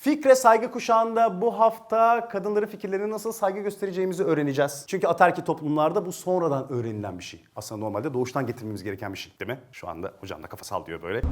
Fikre saygı kuşağında bu hafta kadınların fikirlerine nasıl saygı göstereceğimizi öğreneceğiz. Çünkü ataerkil toplumlarda bu sonradan öğrenilen bir şey. Aslında normalde doğuştan getirmemiz gereken bir şey değil mi? Şu anda hocam da kafa sallıyor böyle.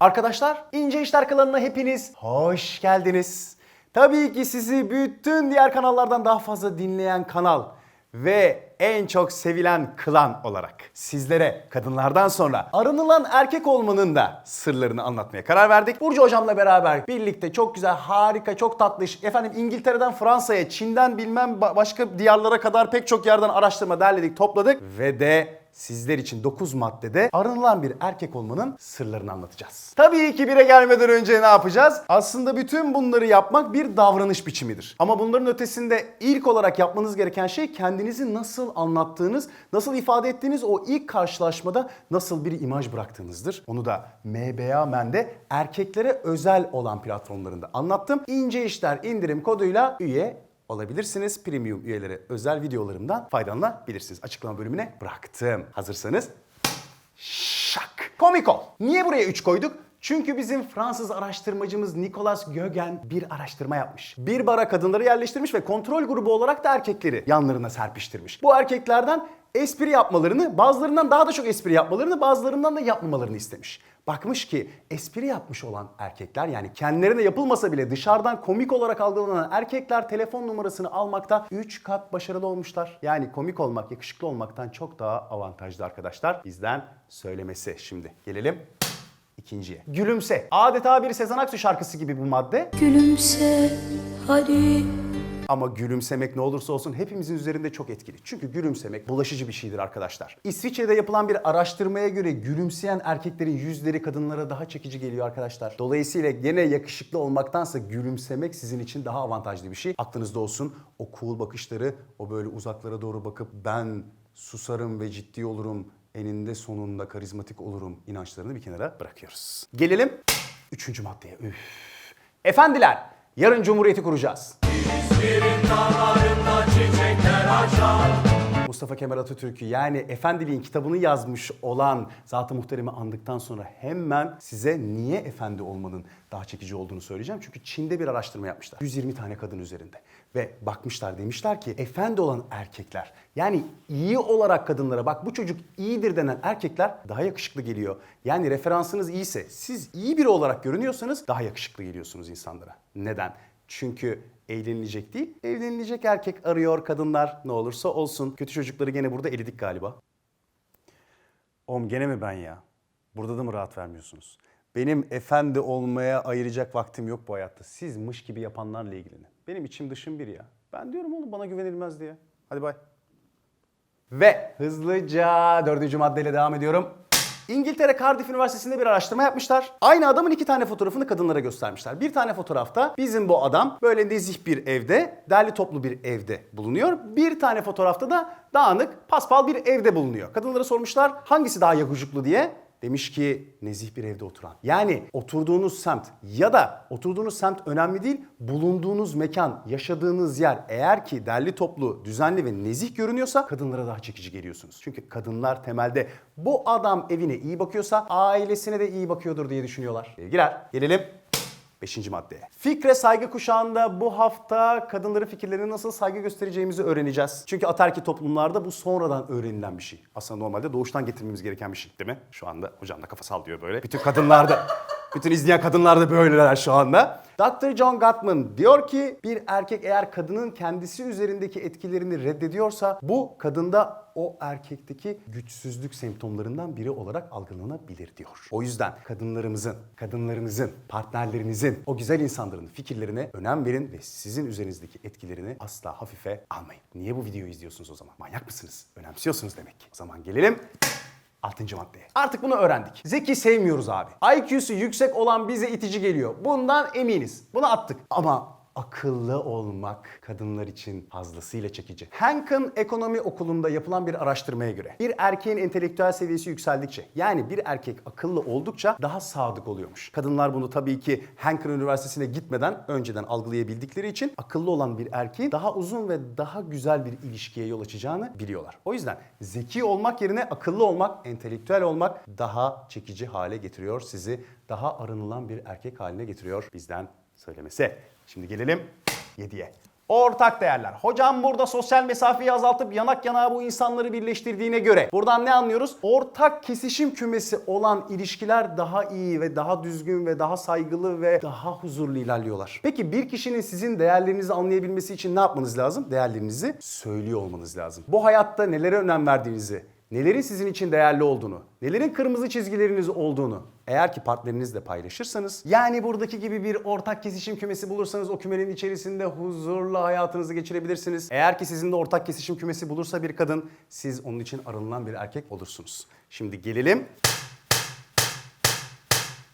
Arkadaşlar İnce İşler kanalına hepiniz hoş geldiniz. Tabii ki sizi bütün diğer kanallardan daha fazla dinleyen kanal ve en çok sevilen klan olarak sizlere kadınlardan sonra arınılan erkek olmanın da sırlarını anlatmaya karar verdik. Burcu hocamla beraber birlikte çok güzel, harika, çok tatlı iş. Efendim İngiltere'den Fransa'ya, Çin'den bilmem ba- başka diyarlara kadar pek çok yerden araştırma derledik, topladık ve de sizler için 9 maddede arınılan bir erkek olmanın sırlarını anlatacağız. Tabii ki bire gelmeden önce ne yapacağız? Aslında bütün bunları yapmak bir davranış biçimidir. Ama bunların ötesinde ilk olarak yapmanız gereken şey kendinizi nasıl anlattığınız, nasıl ifade ettiğiniz o ilk karşılaşmada nasıl bir imaj bıraktığınızdır. Onu da MBA Men'de erkeklere özel olan platformlarında anlattım. İnce işler indirim koduyla üye olabilirsiniz. Premium üyelere özel videolarımdan faydalanabilirsiniz. Açıklama bölümüne bıraktım. Hazırsanız şak. Komik ol. Niye buraya 3 koyduk? Çünkü bizim Fransız araştırmacımız Nicolas Gögen bir araştırma yapmış. Bir bara kadınları yerleştirmiş ve kontrol grubu olarak da erkekleri yanlarına serpiştirmiş. Bu erkeklerden espri yapmalarını, bazılarından daha da çok espri yapmalarını, bazılarından da yapmamalarını istemiş. Bakmış ki espri yapmış olan erkekler yani kendilerine yapılmasa bile dışarıdan komik olarak algılanan erkekler telefon numarasını almakta 3 kat başarılı olmuşlar. Yani komik olmak, yakışıklı olmaktan çok daha avantajlı arkadaşlar. Bizden söylemesi. Şimdi gelelim ikinciye. Gülümse. Adeta bir Sezen Aksu şarkısı gibi bu madde. Gülümse hadi Ama gülümsemek ne olursa olsun hepimizin üzerinde çok etkili. Çünkü gülümsemek bulaşıcı bir şeydir arkadaşlar. İsviçre'de yapılan bir araştırmaya göre gülümseyen erkeklerin yüzleri kadınlara daha çekici geliyor arkadaşlar. Dolayısıyla gene yakışıklı olmaktansa gülümsemek sizin için daha avantajlı bir şey. Aklınızda olsun o cool bakışları, o böyle uzaklara doğru bakıp ben susarım ve ciddi olurum, eninde sonunda karizmatik olurum inançlarını bir kenara bırakıyoruz. Gelelim üçüncü maddeye. Üf. Efendiler, yarın Cumhuriyeti kuracağız. Mustafa Kemal Atatürk'ü yani Efendiliğin kitabını yazmış olan Zat-ı Muhterem'i andıktan sonra hemen size niye efendi olmanın daha çekici olduğunu söyleyeceğim. Çünkü Çin'de bir araştırma yapmışlar. 120 tane kadın üzerinde. Ve bakmışlar demişler ki efendi olan erkekler yani iyi olarak kadınlara bak bu çocuk iyidir denen erkekler daha yakışıklı geliyor. Yani referansınız iyiyse siz iyi biri olarak görünüyorsanız daha yakışıklı geliyorsunuz insanlara. Neden? Çünkü eğlenilecek değil, evlenilecek erkek arıyor kadınlar ne olursa olsun. Kötü çocukları gene burada eledik galiba. Oğlum gene mi ben ya? Burada da mı rahat vermiyorsunuz? Benim efendi olmaya ayıracak vaktim yok bu hayatta. Siz mış gibi yapanlarla ilgilenin. Benim içim dışım bir ya. Ben diyorum oğlum bana güvenilmez diye. Hadi bay. Ve hızlıca dördüncü maddeyle devam ediyorum. İngiltere Cardiff Üniversitesi'nde bir araştırma yapmışlar. Aynı adamın iki tane fotoğrafını kadınlara göstermişler. Bir tane fotoğrafta bizim bu adam böyle nezih bir evde, derli toplu bir evde bulunuyor. Bir tane fotoğrafta da dağınık, paspal bir evde bulunuyor. Kadınlara sormuşlar hangisi daha yakışıklı diye. Demiş ki nezih bir evde oturan. Yani oturduğunuz semt ya da oturduğunuz semt önemli değil. Bulunduğunuz mekan, yaşadığınız yer eğer ki derli toplu, düzenli ve nezih görünüyorsa kadınlara daha çekici geliyorsunuz. Çünkü kadınlar temelde bu adam evine iyi bakıyorsa ailesine de iyi bakıyordur diye düşünüyorlar. Sevgiler gelelim Beşinci maddeye. Fikre saygı kuşağında bu hafta kadınların fikirlerine nasıl saygı göstereceğimizi öğreneceğiz. Çünkü ataerkil toplumlarda bu sonradan öğrenilen bir şey. Aslında normalde doğuştan getirmemiz gereken bir şey değil mi? Şu anda hocam da kafa sallıyor böyle. Bütün kadınlarda, bütün izleyen kadınlar da böyleler şu anda. Dr. John Gottman diyor ki bir erkek eğer kadının kendisi üzerindeki etkilerini reddediyorsa bu kadında o erkekteki güçsüzlük semptomlarından biri olarak algılanabilir diyor. O yüzden kadınlarımızın, kadınlarınızın, partnerlerinizin, o güzel insanların fikirlerine önem verin ve sizin üzerinizdeki etkilerini asla hafife almayın. Niye bu videoyu izliyorsunuz o zaman? Manyak mısınız? Önemsiyorsunuz demek ki. O zaman gelelim Altıncı maddeye. Artık bunu öğrendik. Zeki sevmiyoruz abi. IQ'su yüksek olan bize itici geliyor. Bundan eminiz. Bunu attık. Ama akıllı olmak kadınlar için fazlasıyla çekici. Hanken Ekonomi Okulu'nda yapılan bir araştırmaya göre bir erkeğin entelektüel seviyesi yükseldikçe yani bir erkek akıllı oldukça daha sadık oluyormuş. Kadınlar bunu tabii ki Hanken Üniversitesi'ne gitmeden önceden algılayabildikleri için akıllı olan bir erkeğin daha uzun ve daha güzel bir ilişkiye yol açacağını biliyorlar. O yüzden zeki olmak yerine akıllı olmak, entelektüel olmak daha çekici hale getiriyor sizi. Daha aranılan bir erkek haline getiriyor bizden söylemesi. Şimdi gelelim 7'ye. Ortak değerler. Hocam burada sosyal mesafeyi azaltıp yanak yanağa bu insanları birleştirdiğine göre buradan ne anlıyoruz? Ortak kesişim kümesi olan ilişkiler daha iyi ve daha düzgün ve daha saygılı ve daha huzurlu ilerliyorlar. Peki bir kişinin sizin değerlerinizi anlayabilmesi için ne yapmanız lazım? Değerlerinizi söylüyor olmanız lazım. Bu hayatta nelere önem verdiğinizi, nelerin sizin için değerli olduğunu, nelerin kırmızı çizgileriniz olduğunu eğer ki partnerinizle paylaşırsanız yani buradaki gibi bir ortak kesişim kümesi bulursanız o kümenin içerisinde huzurla hayatınızı geçirebilirsiniz. Eğer ki sizin de ortak kesişim kümesi bulursa bir kadın siz onun için aranılan bir erkek olursunuz. Şimdi gelelim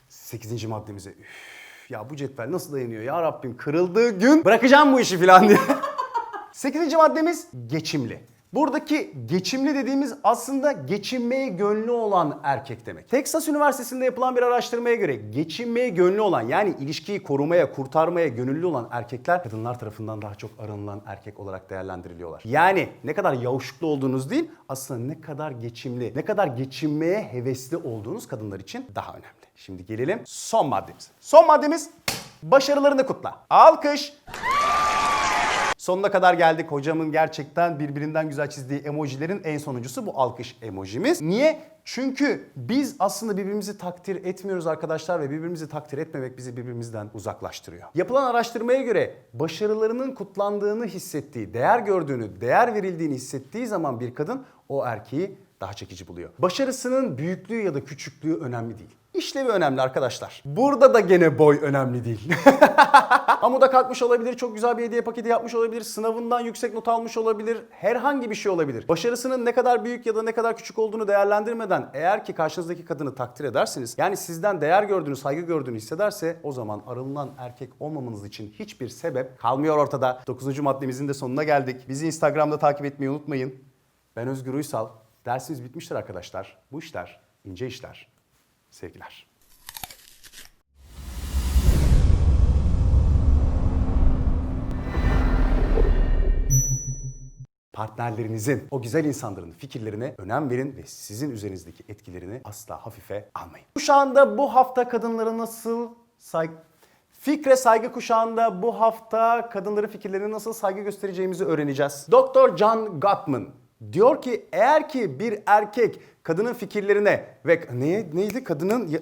8. maddemize. Üf, ya bu cetvel nasıl dayanıyor ya Rabbim kırıldığı gün bırakacağım bu işi falan diye. 8. maddemiz geçimli. Buradaki geçimli dediğimiz aslında geçinmeye gönlü olan erkek demek. Texas Üniversitesi'nde yapılan bir araştırmaya göre geçinmeye gönlü olan yani ilişkiyi korumaya, kurtarmaya gönüllü olan erkekler kadınlar tarafından daha çok aranılan erkek olarak değerlendiriliyorlar. Yani ne kadar yavuşuklu olduğunuz değil aslında ne kadar geçimli, ne kadar geçinmeye hevesli olduğunuz kadınlar için daha önemli. Şimdi gelelim son maddemize. Son maddemiz başarılarını kutla. Alkış. Sonuna kadar geldik. Hocamın gerçekten birbirinden güzel çizdiği emojilerin en sonuncusu bu alkış emojimiz. Niye? Çünkü biz aslında birbirimizi takdir etmiyoruz arkadaşlar ve birbirimizi takdir etmemek bizi birbirimizden uzaklaştırıyor. Yapılan araştırmaya göre başarılarının kutlandığını hissettiği, değer gördüğünü, değer verildiğini hissettiği zaman bir kadın o erkeği daha çekici buluyor. Başarısının büyüklüğü ya da küçüklüğü önemli değil. İşlevi önemli arkadaşlar. Burada da gene boy önemli değil. Amuda kalkmış olabilir, çok güzel bir hediye paketi yapmış olabilir, sınavından yüksek not almış olabilir, herhangi bir şey olabilir. Başarısının ne kadar büyük ya da ne kadar küçük olduğunu değerlendirmeden eğer ki karşınızdaki kadını takdir edersiniz, yani sizden değer gördüğünü, saygı gördüğünü hissederse o zaman arınılan erkek olmamanız için hiçbir sebep kalmıyor ortada. 9. maddemizin de sonuna geldik. Bizi Instagram'da takip etmeyi unutmayın. Ben Özgür Uysal. Dersimiz bitmiştir arkadaşlar. Bu işler ince işler. Sevgiler. Partnerlerinizin, o güzel insanların fikirlerine önem verin ve sizin üzerinizdeki etkilerini asla hafife almayın. Kuşağında bu hafta kadınlara nasıl saygı... Fikre saygı kuşağında bu hafta kadınların fikirlerine nasıl saygı göstereceğimizi öğreneceğiz. Dr. John Gottman diyor ki eğer ki bir erkek kadının fikirlerine ve neye, neydi? Kadının... ya-